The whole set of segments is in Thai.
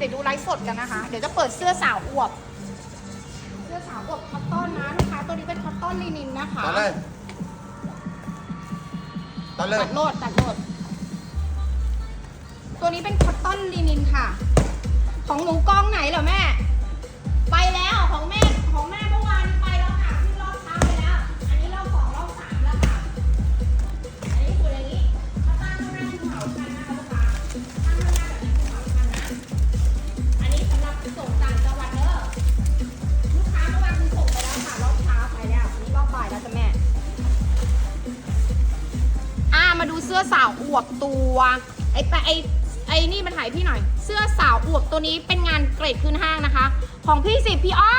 เดี๋ยวดูไลฟ์สดกันนะคะ เดี๋ยวจะเปิดเสื้อสาวอวบ เสื้อสาวอวบคอตตอนนะลูกค้าตัวนี้เป็นคอตตอนลินินนะคะตัดเลยตัดเลยตัดโลดตัดโลด ตัวนี้เป็นคอตตอนลินินค่ะ ของหนูกล้องไหนเหรอแม่ ไปแล้วของแม่ของแม่ สื้อสาวอวบตัวไอ้แปะไอ้ไอ้นี่มาถ่ายพี่หน่อย เสื้อสาวอวบตัวนี้เป็นงานเกรดขึ้นห้างนะคะ ของพี่สิบพี่อ้อ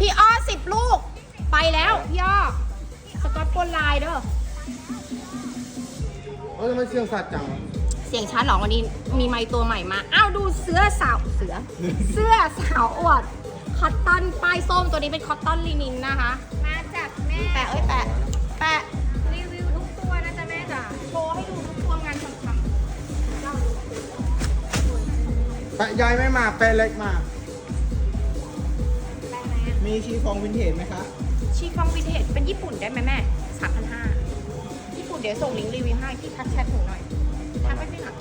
พี่อ้อสิบลูก ไปแล้วพี่อ้อสกอตปนลายเด้อเอ้ยทำไมเสียงสัตว์จังวะเสียงชัดเหรอวันนี้มีไมค์ตัวใหม่มาอ้าวดูเสื้อสาวเสือ เสื้อสาวอวดคอตตอนป้ายส้มตัวนี้เป็นคอตตอนลินินนะคะ มาจากแม่แปะเอ้ยแปะแปะ โชว์ให้ดูทุกตัวงานทำทำเล่าดูแปะใหญ่ไม่มาแปะเล็กมาได้ไหมอะมีชีฟองวินเทจไหมคะ ชีฟองวินเทจเป็นญี่ปุ่นได้ไหมแม่สามพันห้าญี่ปุ่นเดี๋ยวส่งลิงก์รีวิวให้ที่ทักแชทหนูหน่อยทักไปพี่หน่อย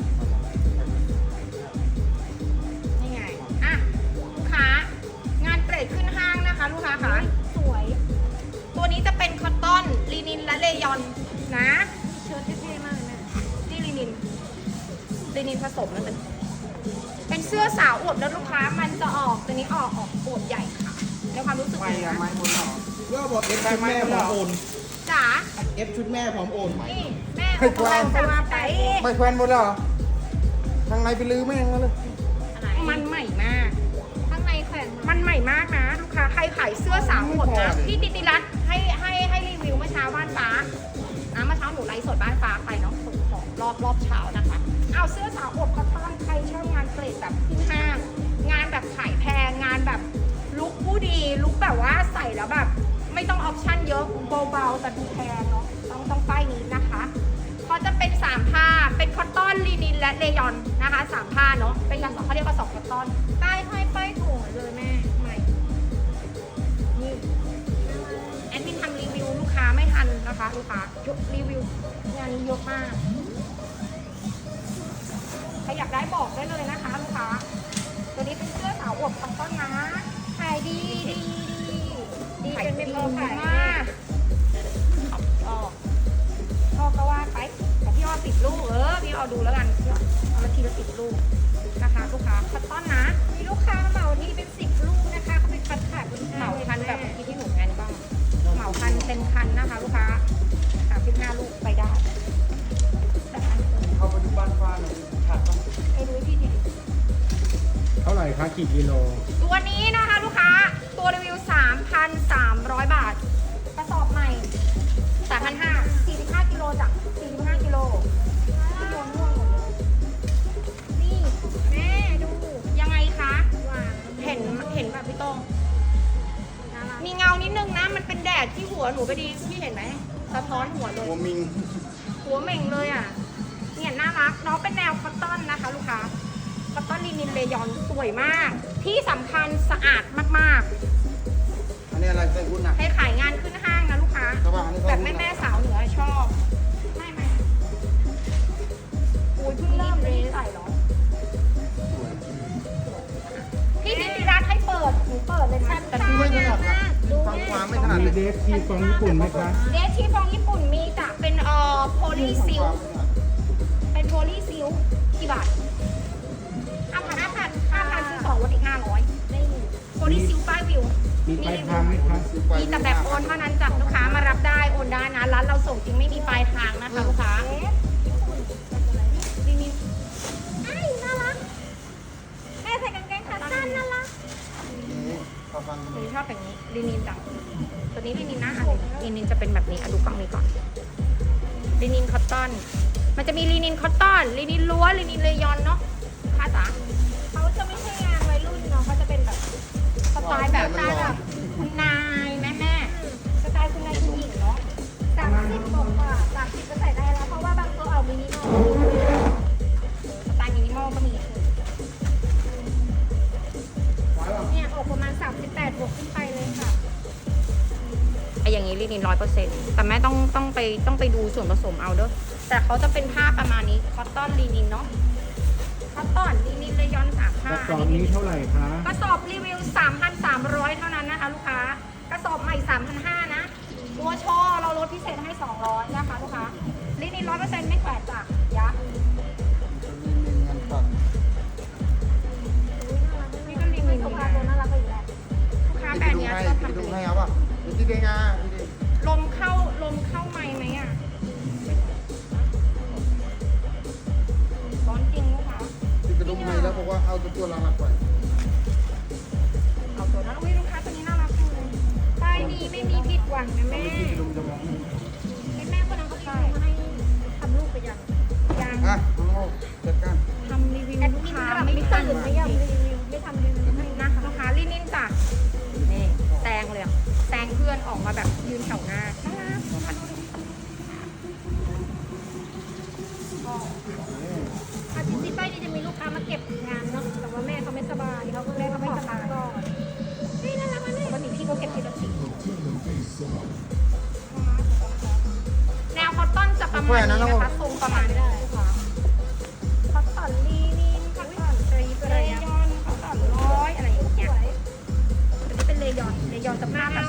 นี่ไง อะ ลูกค้า สมนั่นเป็นเป็นเสื้อสาวอวบแล้วลูกค้ามันจะออกตัวนี้ออกออกอวบใหญ่ค่ะในความรู้สึกไม่หนูอะนะไม่หมดหรอก็บอกเอฟชุดแม่พร้อมโอนจ๋าเอฟชุดแม่พร้อมโอนนี่แม่เอาตัวไปว่าไปไม่แควนหมดหรอทางในไปลือแม่งมาเลย อะไรมันใหม่มาก ข้างในแขวนมามันใหม่มากนะลูกค้าใครขายเสื้อสาวอวบนะพี่ติติรัตน์ให้ให้ให้รีวิวเมื่อเช้าบ้านฟ้าอะเมื่อเช้าหนูไลฟ์สดบ้านฟ้าไปเนาะส่งของรอบรอบเช้านะคะ เอาเสื้อสาวอบคอตตอนใครชอบงานเกรดแบบขึ้นห้าง งานแบบขายแพงงานแบบลุคผู้ดีลุคแบบว่าใส่แล้วแบบ ไม่ต้องออปชั่นเยอะเบาๆแต่ดูแพงเนาะต้องต้องป้ายนี้นะคะเขาจะเป็นสามผ้าเป็นคอตตอนลีนินและเลยอนนะคะสามผ้าเนาะเป็นกระสอบเขาเรียกกระสอบคอตตอนป้ายห้อยป้ายถุงเลยแม่ใหม่นี่แอดมินทำรีวิวลูกค้าไม่ทันนะคะลูกค้ายกรีวิวงานนี้เยอะมาก ใครอยากได้บอกได้เลยนะคะลูกค้า ตัวนี้เป็นเสื้อสาวอวบคอตตอนนะขายดีดีดีดีจนไม่พอขายมากก็พ่อก็ว่าไปแต่พี่อ้อสิบลูกเออพี่อ้อดูแล้วกันพี่อ้อเอามาทีละสิบลูกนะคะ ลูกค้าคอตตอนนะ มีลูกค้าเหมาที่เป็นสิบลูกนะคะเขาไปคัดขายบนเหห้างมาเลยคันแบบม่เมื่อกี้ที่หนูงานบ้างเหมาคันเต็มคันนะคะ ลูกค้าสามสิบห้าลูกไปได้ กี่กิโล ตัวนี้นะคะลูกค้า ตัวรีวิว 3,300 บาท กระสอบใหม่3,500 45กิโลจ้ะ45กิโลที่โยนม่วงหมดเลยนี่แม่ดูยังไงคะหวานเห็นเห็นแบบพี่โต้งน่ารักมีเงานิดนึงนะ มันเป็นแดดที่หัวหนูไปดีพี่เห็นไหมสะท้อนหัวเลยหัวมิงหัวเหม่งเลยอะเนี่ยน่ารักน้องเป็นแนวคอตตอนนะคะ ลูกค้า คอตตอนลินินเลยอนสวยมาก ที่สำคัญสะอาดมากอันนี้อะไรใส่หุ้นอะๆ ให้ขายงานขึ้นห้างนะลูกค้ากระบะอันนี้แบใส่บหุ้นแม่อะแม่ๆสาวเหนือชอบไม่ไหมอุ้ยเพิ่งเริ่มไม่ได้ใส่หรอพี่นิติรัตน์ให้เปิดหนูเปิดเลยนะแต่ดูดูไม่ไม่ถได้นัดนะฟังความไม่ถนัดมีเลยเดฟชีฟองญี่ปุ่นไหมคะเดชที่ฟองญี่ปุ่นมีจะเป็นเอ่อโพลีซิล เป็นโพลีซิลกี่บาท โพลีซิลป้ายวิว มีปลายทางไหมคะมีแต่แบบโอนเท่านั้นจ้ะลูกค้ามารับได้โอนได้นะร้านเราส่งจริงไม่มีปลายทางนะคะลูกค้าเอ๊ะญี่ปุ่นเป็นอะไรรีวิวไอ้น่ารักแม่ใส่กางเกงขาสั้นน่ารักนี่พอฟังหนูชอบแบบนี้ลินินจังตัวนี้ลินินนะอะลินินจะเป็นแบบนี้อะดูกล้องนี้ก่อนลินินคอตตอน มันจะมีลินินคอตตอนลินินล้วนลินินเลยอนเนาะค่ะ สไตล์แบบตล์แบบคุณนายแม่แม่สไตล์คุณนายคุณหญิงเนาะสามสิบบอกว่าสามสิบก็ใส่ได้แล้วเพราะว่าบางตัวเอามินิมอลสไตล์มินิมอลก็มีเนี่ยออกประมาณสามสิบแปดบวกขึ้นไปเลยค่ะไออย่างนี้รีนินร้อยเปอร์เซ็นต์แต่แม่ต้องต้องไปต้องไปดูส่วนผสมเอาด้วยแต่เขาจะเป็นผ้าประมาณนี้คอตตอนรีนินเนาะ อตตอนลีนินเลยอนสามกผ้าระสอบนี้เท่าไหร่คะกระสอบรีวิว 3,300 เท่านั้นนะคะ ลูกค้ากระสอบใหม่ 3,500 นะ ตัวชอเราลดพิเศษให้ 200 นะคะลูกค้าลินิน100%ไม่แขวนจ้ะยักษ์มีเงินตัดนี่ก็ลินินสเหมือนภากัพนตัวน่ารักไปอีกแล้วลูกค้าพี่แบรจะนด์ดูเนี้ยให้ชอบพี่จะทำดูเลให้ยเอาป่ะเดี๋ยวที่ได้งาพี่ ประมาณนี้ลูกค้าพักผ่อนลีนินพักผ่อนตรีไปเลเลยยอะอนคอตตอนร้อยอะไรอย่างเงี้ยวยจะเป็นเลยอนเลยอนจะผ้าแบบ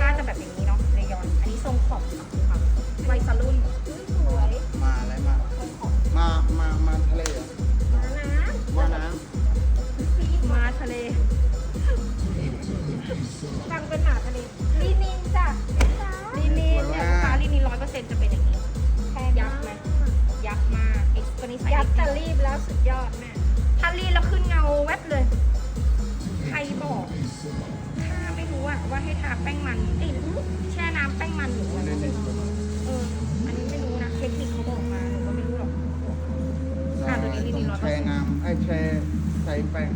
ผ้าจะแบบอย่างนี้เนาะเลยอน อันนี้ทรงขอบค่ะไวัยสรุ่นสวยมาอะไรมา มา มา มาทะเลเหรอมานะมาน้ำมาทะเลฟังเป็นหาทะเลลีนินจ้ะลินินเนี่ยลูกค้าลินินร้อยเปอร์เซ็นต์จะเป็นอย่างนี้ งยักษ์ไหมยักษ์มากเอ็กซ์ตัวนี้ใส่ยักษ์จะจะรีบแล้วสุดยอดแม่ถ้ารีดแล้วขึ้นเงาแวบเลย ใครบอกถ้าไม่รู้อะว่าให้ทาแป้งมันเอ้ยแช่น้ำแป้งมันหรืออะไรเอออันนี้ไม่รู้นะเทคนิคเขาบอกมาหนูก็ไม่รู้หรอกำอะตัวนี้นี่100%แชร์งามไอ้แชร์ใส่แป้ง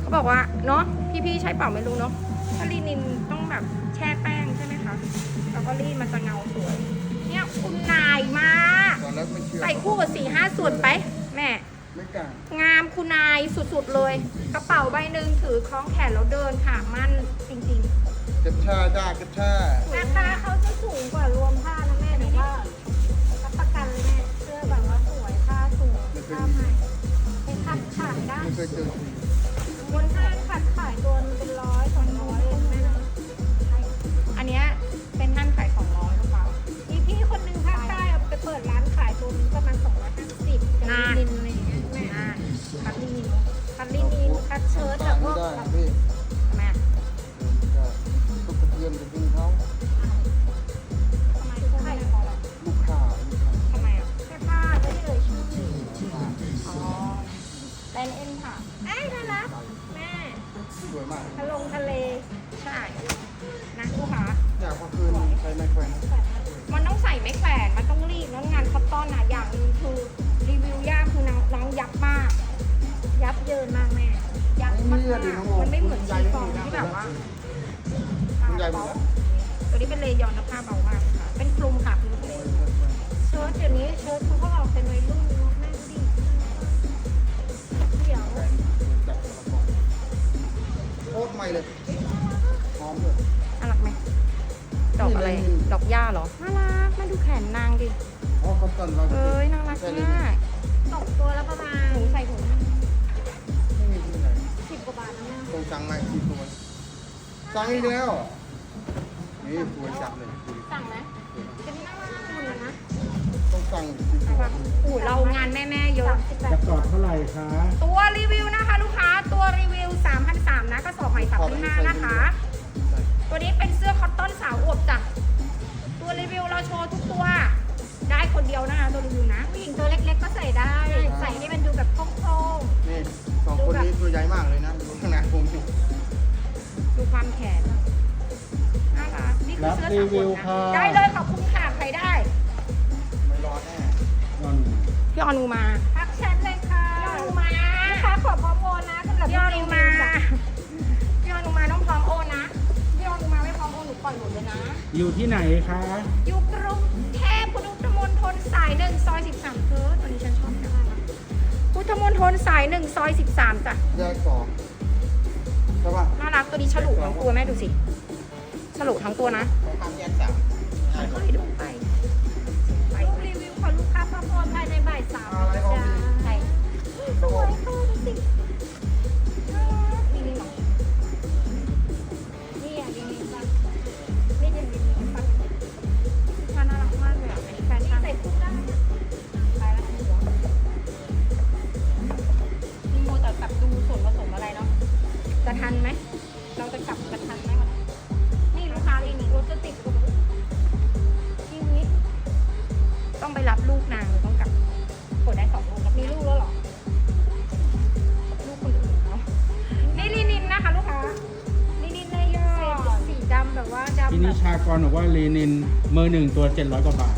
เขาบอกว่าเนาะพี่ๆใช้เปล่าไม่รู้เนาะถ้ารีนินต้องแบบแช่แป้งใช่ไหมคะแล้วก็รีดมันจะเงาสวยเนี่ยคุณนายมากตอนแรกไม่เชื่อใส่คู่กับสี่ห้าส่วนไป แม่ ไม่กล้างามคุณนายสุดๆเลย กระเป๋าใบหนึ่งถือคล้องแขนแล้วเดินค่ะมั่นจริงเก็บชาจ้าเก็บชาราคาเขาจะสูงกว่ารวมผ้านะแม่แต่ว่ารับประกันแม่เสื้อแบบว่าสวยผ้าสวยผ้าใหม่ไปขัดขายได้ไม่เคยเจอบนห้างขัดขายตัวนึงเป็นร้อยสองร้อยเองแม่นะๆอันเนี้ยเป็นท่านขาย แดอกหญ้าเหรอ น่ารักมาดูแขนนางดิ อ๋อเขาตอนเราเอ้ยน่ารักมากตกตัวละประมาณหนูใส่ถุงไม่มีที่ไหนสิบกว่าบาทนะแม่ตรงสั่งมาที่ตัวสั่งอีกแล้วนี่สวยจัดเลยสั่งไหมเป็นน่ารักหมดเลยนะต้องสั่งที่ตัวอู้เรางานแม่ๆเยอะสามสิบแปกดระสอบเท่าไหร่คะตัวรีวิวนะคะ ลูกค้าตัวรีวิว3,300นะกระสอบใหม่3,500นะคะ ตัวนี้เป็นเสื้อคอตตอนสาวอวบจ้ะ ตัวรีวิวเราโชว์ทุกตัว ได้คนเดียวนะคะตัวรีวิวนะผู้หญิงตัวเล็ก ๆ ก็ใส่ได้ ใส่ให้มันดูแบบโค้งนี่สองคนนี้ตัวใหญ่มากเลยนะดูขนาดผมสิดูความแขนน่ารักนี่คือรับเสื้อรีสาวอวิววบค่ะนะได้เลยขอบคุณค่ะใครได้ไม่รอแน่ก่อนพี่ออนูมาๆทักแชทเลยค่ะพี่ออนูมาลูกค้าขอพร้อมโอนนะสำหรับพี่ออนูมาจ้ะพี่ หนูปล่อยหมดเลยนะ อยู่ที่ไหนคะอยู่กรุงเทพพุทธมณฑลสายหนึ่งซอยสิบสามเธอตัวนี้ฉันชอบจังพุทธมณฑลสายหนึ่งซอยสิบสามจ้ะแยกสองใช่ป่ะน่ารักตัวนี้ฉลุทั้งตัวแม่ดูสิฉลุทั้งตัวนะของคำแยกสามใช่ครับค่อยๆดูไปไปรูปรีวิวของลูกค้าประมวลภายในบ่ายสามอะไรออกดีใช่สวยค่ะดูสิ จะทันไหม เราจะกลับจะทันไหมวันนี้นี่ลูกค้าอีกหนึ่งรถจะติดกับทีนี้ต้องไปรับลูกนางหรือต้องกลับกดได้สองลูกแล้วมีมีลูลูกกแล้วเหรอ ลูกคนอื่นเนาะนี่ลินินนะคะ ลูกค้าลินินเลยย่อสีดำแบบว่าที่ดำแบนิบชากรบอกว่าลีนินเมอร์หนึ่งตัว 700 กว่าบาท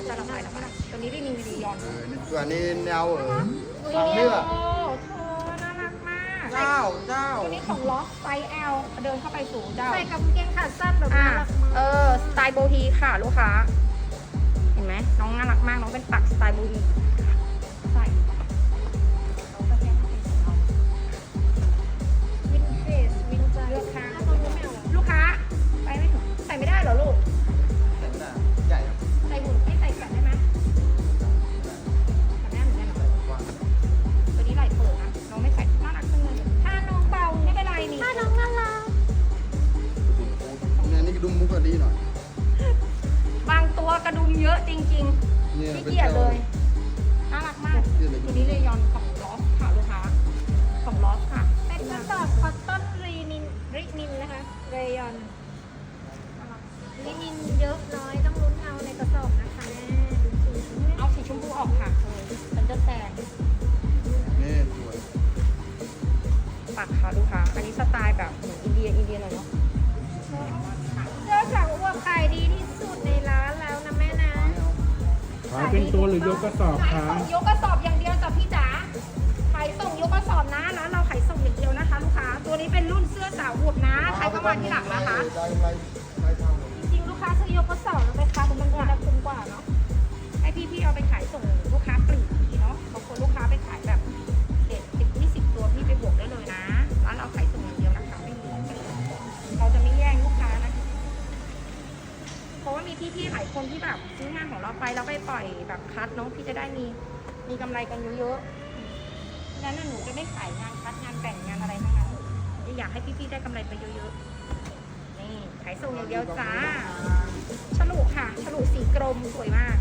นี่น่าจะระบายแล้วก็ได้ตัวนี้ได้มีวิดียอนเออนี่ตัวนี้แนวเออวิทางดีเลืโออกเธอน่ารักมากเจ้าเจ้าตัวนี้ของล็อกไซส์ L เดินเข้าไปสู่เจ้าใส่กับกางเกงขาสั้นแบบอ่าน่ารักมากเออสไตล์โบฮีค่ะลูกค้า เห็นไหมน้องน่ารักมากน้องเป็นปักสไตล์โบฮี เยอะจริงเนี่ยๆเป็ไม่นเกียดแก้วเลย น่ารักมาก ตัวนี้เลยยอนของลอสค่ะลูกค้าของลอสค่ะ เป็นกระสอบคอตตอนรีนินรินินนะคะเรยอนรินินเยอะน้อยต้องลุ้นเอาในกระสอบนะคะแม่ดูสีแม่เอาสีชมพูออกค่ะเออมันจะแสงนี่สวยปักค่ะลูกค้าอันนี้สไตล์แบบเหมือนอินเดียอินเดียหน่อยเนาะายเป็นตัวหรือยกกระสอบขาคะส่งยกกระสอบอย่างเดียวจ้ะพี่จ๋าขายส่งยกกระสอบนะนะเราขายส่งอย่างเดียวนะคะ ลูกค้า ตัวนี้เป็นรุ่นเสื้อสาวอวบนะ ใครเข้ามาที่หลังนะคะ ได้ไรได้ทาเลยจริงๆลูกค้าซื้อยกกระสอบแล้วไปค้ามันจะคุ้มกว่าเนาะ ให้พี่ๆเอาไปขายส่งลูก คนที่แบบซื้องานของเราไปแล้วไปปล่อยแบบคัดเนาะพี่จะได้มีมีกำไรกันเยอะๆฉะนั้นน่ะหนูจะไม่ขายงานคัดงานแต่งงานอะไรทั้งนั้นอยากให้พี่ๆได้กำไรไปเยอะๆ นี่ขายส่งอย่างเดียวจ้า ฉลุค่ะ ฉลุสีกรมสวยมาก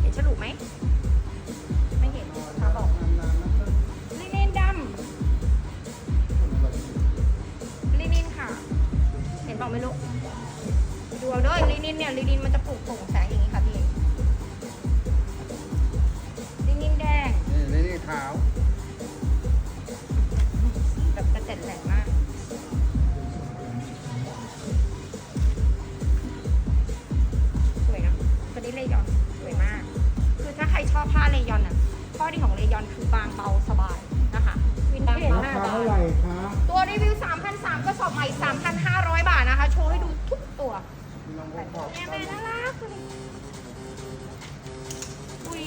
เห็นฉลุไหม นินเนี่ยลินินมันจะปลูกโปร่งแสงอย่างนี้ค่ะพี่ลินินแดงนี่นี่นี่ขาวแบบกระเจ็ดแหลงมาก สวยนะตัวนี้เลยอนสวยมาก คือถ้าใครชอบผ้าเลยอนอะข้อดีของเลยอนคือบางเบาสบายนะคะวินเทจบางราเบาคาสบาเท่ายไหร่คะตัวรีวิว3,300ก็สอบใหม่3,500 บาทนะคะ โชว์ให้ดูทุกตัว พี่น้องก็ขอบ แม่แม่น่ารักตัวนี้อุ้ย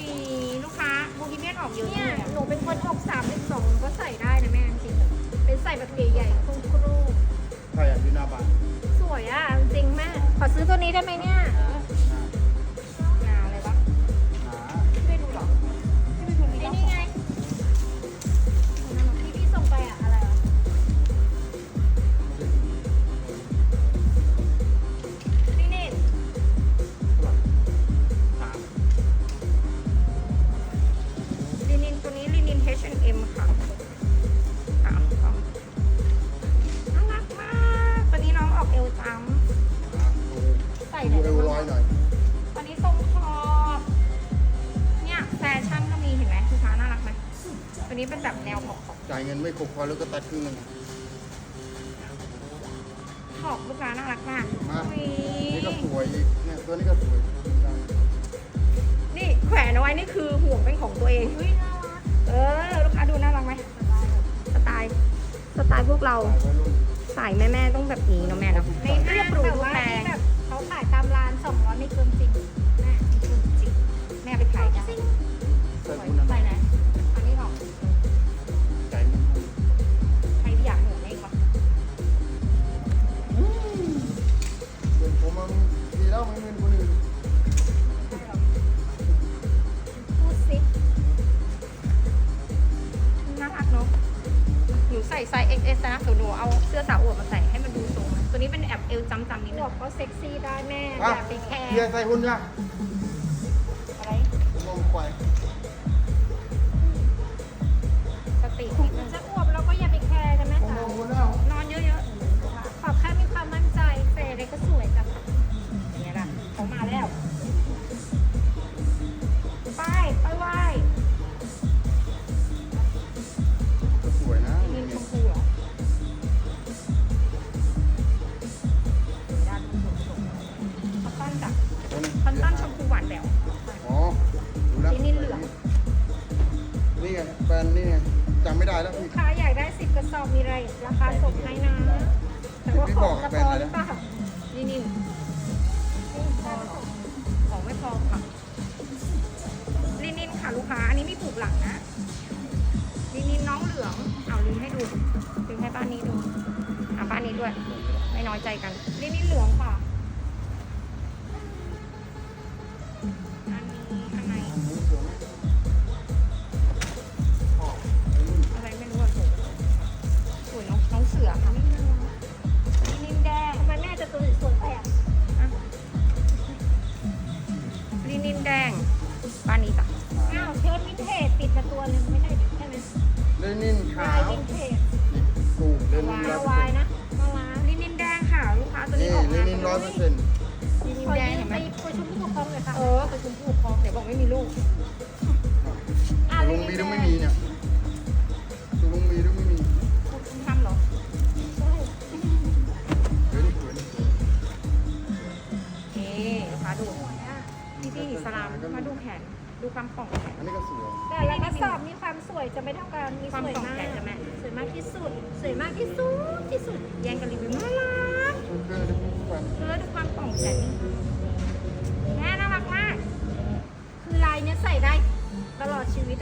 ลูกค้าบูฮิเมียนออกเยอะเนี่ยเลยอะหนูเป็นคนอกสามเป็นสองก็ใส่ได้นะแม่จริงๆเป็นใส่แบบใหญ่ๆคงครูใครอะอยู่หน้าบ้านสวยอะจริงๆแม่ขอซื้อตัวนี้ได้ไหมเนี่ย เงินไม่ครบพอแล้วก็ตัดครึ่งนึงขอบลูกค้าน่ารักมากมานี่ก็สวยเนี่ยตัวนี้ก็สวยนี่แขวนเอาไว้นี่คือห่วงเป็นของตัวเองเออ ลูกค้าดูน่ารักไหมสไตล์สไตล์พวกเราใายไว้สาแม่ๆต้องแบบนี้เนาะแม่เนาะให้เรียบหรูแต่แบบเขาขายตามร้าน 200 ไม่เกิน10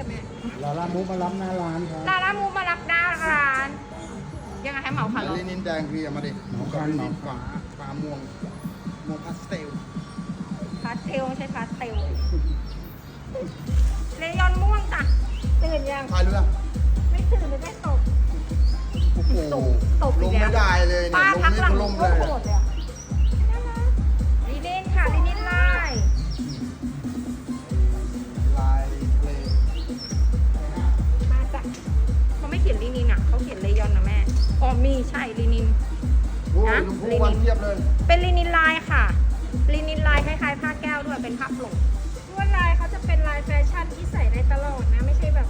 จ้ะแม่ลาลามูมารับหน้าร้านครับลาลามูมารับหน้าร้าน ยังไงให้เหมาค่ะเหลินินแดงคืออเอามาดิเหมางคันเหมางฟ้าฟ้าม่วงม่วงพาสเทลพาสเทลใช่พาสเทลเลยอนม่วงจ้ะตื่นยังใครรู้ยังไม่ตื่นเลยไม่ตกตกตกลงไม่ได้เลยเนี่ยลงไม่ลงเลย ก็มีใช่ลินินนะลินินเป็นลินินลายค่ะลินินลายคล้ายๆผ้าแก้วด้วยเป็นผ้าโปร่งลวดลายเขาจะเป็นลายแฟชั่นที่ใส่ได้ตลอดนะ ไม่ใช่แบบ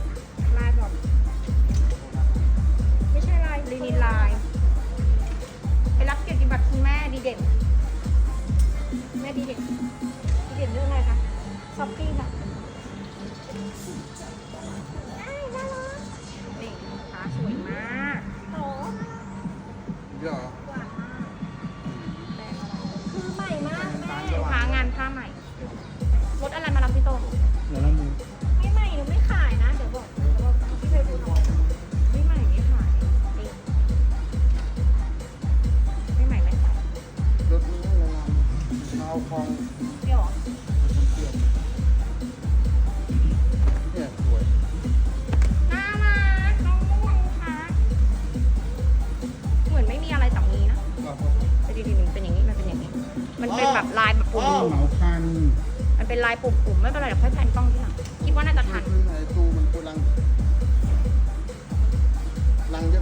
ายปุ่มๆไม่เป็นไรเดี๋ยวค่อยแพนกล้องทีหลังคิดว่าน่าจะทัน ในตูมันกูลังลังเยอะ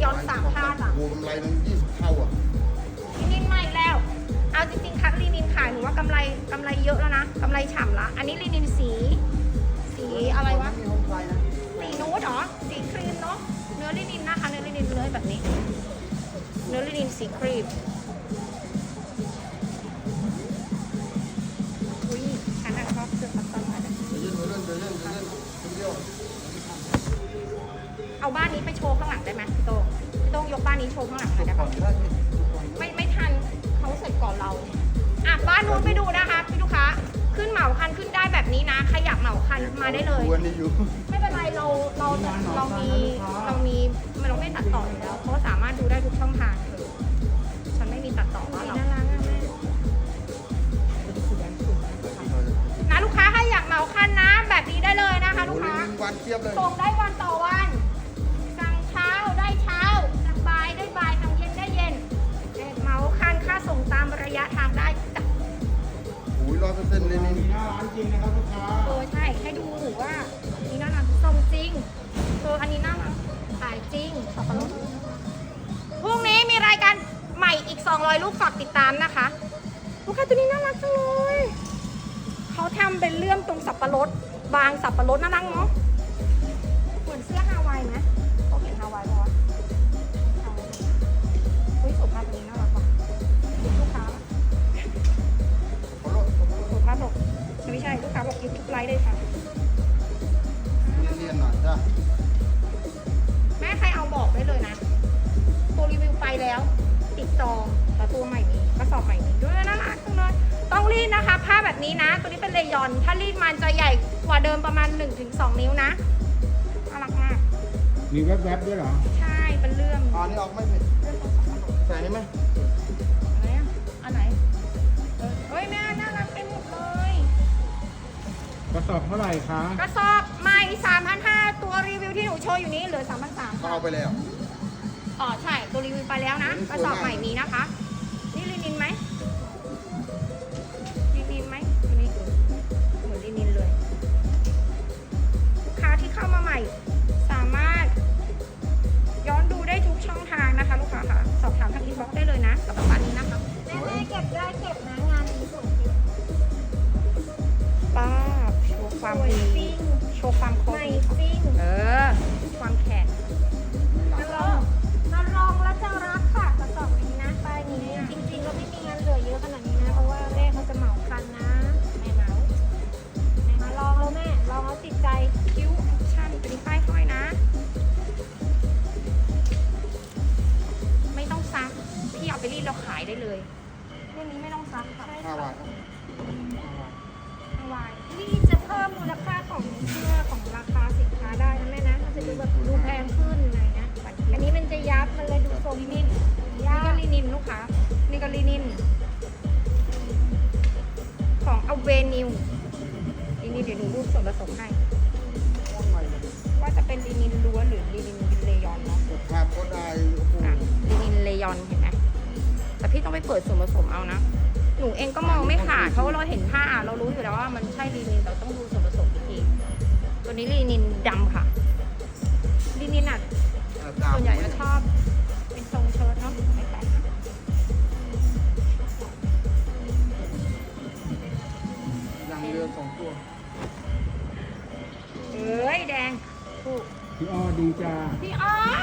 โอ้โหกำไรนั้นยี่สิบเท่าอะลินินใหม่แล้ว เอาจริงๆคัดลินินขายหนูว่ากำไรกำไรเยอะแล้วนะกำไรฉ่ำละ อันนี้ลินินสี สีอะไรวะ มีห้องไฟนะสีนูดเหรอ สีครีมเนาะ เนื้อลินินนะคะ เนื้อลินินเลยแบบนี้ เนื้อลินินสีครีมอุ้ยฉันอะชอบเสื้อคัตตอนมาเลยเดี๋ยวเย็นเดี๋ยวเล่นเดี๋ยวเล่นเดี๋ยวเล่นคนเดียวเอาบ้านนี้ไปโชว์ข้างหลังได้ไหมพี่โต้งพี่โต้ง ยกบ้านนี้โชว์ข้างหลังหน่อยได้ก่อปะนได้ไหมไม่ไม่ทันเขาเสร็จก่อนเราอะบ้านนู้นไปดูนะคะพี่ลูกค้าขึ้นเหมาคันขึ้นได้แบบนี้นะใครอยากเหมาคันมาได้เลย วันนี้อยู่ไม่เป็นไรเราเราจะเรามีเรามีมันเราไม่ตัดต่ออยู่แล้วเพราะว่าสามารถดูได้ทุกช่องทางเลยฉันไม่มีตัดต่อว่าเราน่ารักอะแม่นะลูกค้าถ้าอยากเหมาคันนะแบบนี้ได้เลยนะคะ ลูกโอ้ยค้าลิงวันเทียบเลยส่งได้ เปอร์เซ็นเลยนี่มีหน้าร้านจริงนะครับลูกค้าเออใช่ให้ดูว่านี่น่ารักตรงจริงเอออันนี้น่ารักขายจริงสับปะรดพรุ่งนี้มีรายการใหม่อีก 200 ลูกฝากติดตามนะคะ ลูกค้าตัวนี้น่ารักจังเลย เขาทำเป็นเลื่อมตรงสับปะรด บางสับปะรดน่ารักเนาะ ใช่ลูกค้าบอกยึดทุกไลฟ์เลยค่ะเนียนๆหน่อยจ้ะแม่ใครเอาบอกได้เลยนะตัวรีวิวไปแล้ว ติดจองแต่ตัวใหม่นี้กระสอบใหม่นี้ด้วยน่ารักจังเลยต้องรีดนะคะผ้าแบบนี้นะ ตัวนี้เป็นเลยอน ถ้ารีดมันจะใหญ่กว่าเดิมประมาณ 1-2 นิ้วนะน่ารักมากมีแวบๆด้วยเหรอ ใช่เป็นเรื่องอันนี้ออกไม่เผ็ดเรื่องของสับปะรดใส่ให้ไหม สอบเท่าไหร่คะกระสอบใหม่3,500 ตัวรีวิวที่หนูโชว์อยู่นี้เหลือ3,300ก็เอาไปแล้ว อ๋อใช่ตัวรีวิวไปแล้วนะอืมกระสอบใหม่มีนะคะ นิวลินินเดี๋ยวหนูรูปส่วนผสมให้ ว่าจะเป็นลินินล้วนหรือลินินเลยอนเนาะภาพก็ได้โอ้โหอะลินินเลยอนเห็นไหมแต่พี่ต้องไปเปิดส่วนผสมเอานะ หนูเองก็มองไม่ขาดเพราะว่าเราเห็นผ้าเรารู้อยู่แล้วว่ามันใช่ลินินเราต้องดูส่วนผสมอีกที ตัวนี้ลินินดำค่ะลินินอะส่วนใหญ่จะชอบ ดีจ้า พี่อ้ออั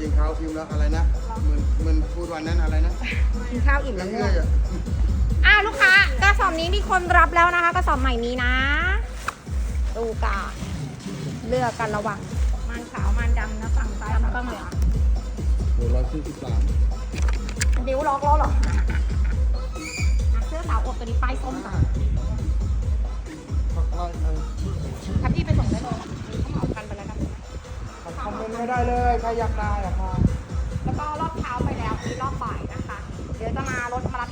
กันแล้วนะคะเนี่ยเพราะว่ายอดกระหน่ำมากหยุดไม่ใช่กินข้าวพิมพ์แล้วอะไรนะเหมือนเหมือนพูดวันนั้นอะไรนะกินข้าวอิ่มแล้วง่วงเรื่อยๆอะอะลูกค้ากระสอบนี้มีคนรับแล้วนะคะกระสอบใหม่นี้นะดูกาเลือกกันระหว่างมันขาวมันดำนะฝั่งซ้ายฝั่งขวาโหร้อยสี่สิบสามนิ้วล็อกแล้วเหรออะเสื้อสาวอบตัวนี้ป้ายส้มจ้ะผักไล่เออครับพี่ไปส่งได้เลย คอมเมนต์ไม่ได้เลยใครอยากได้อะค่ะแล้วก็รอบเช้าไปแล้วมีรอบบ่ายนะคะ เดี๋ยวจะมารถมารับ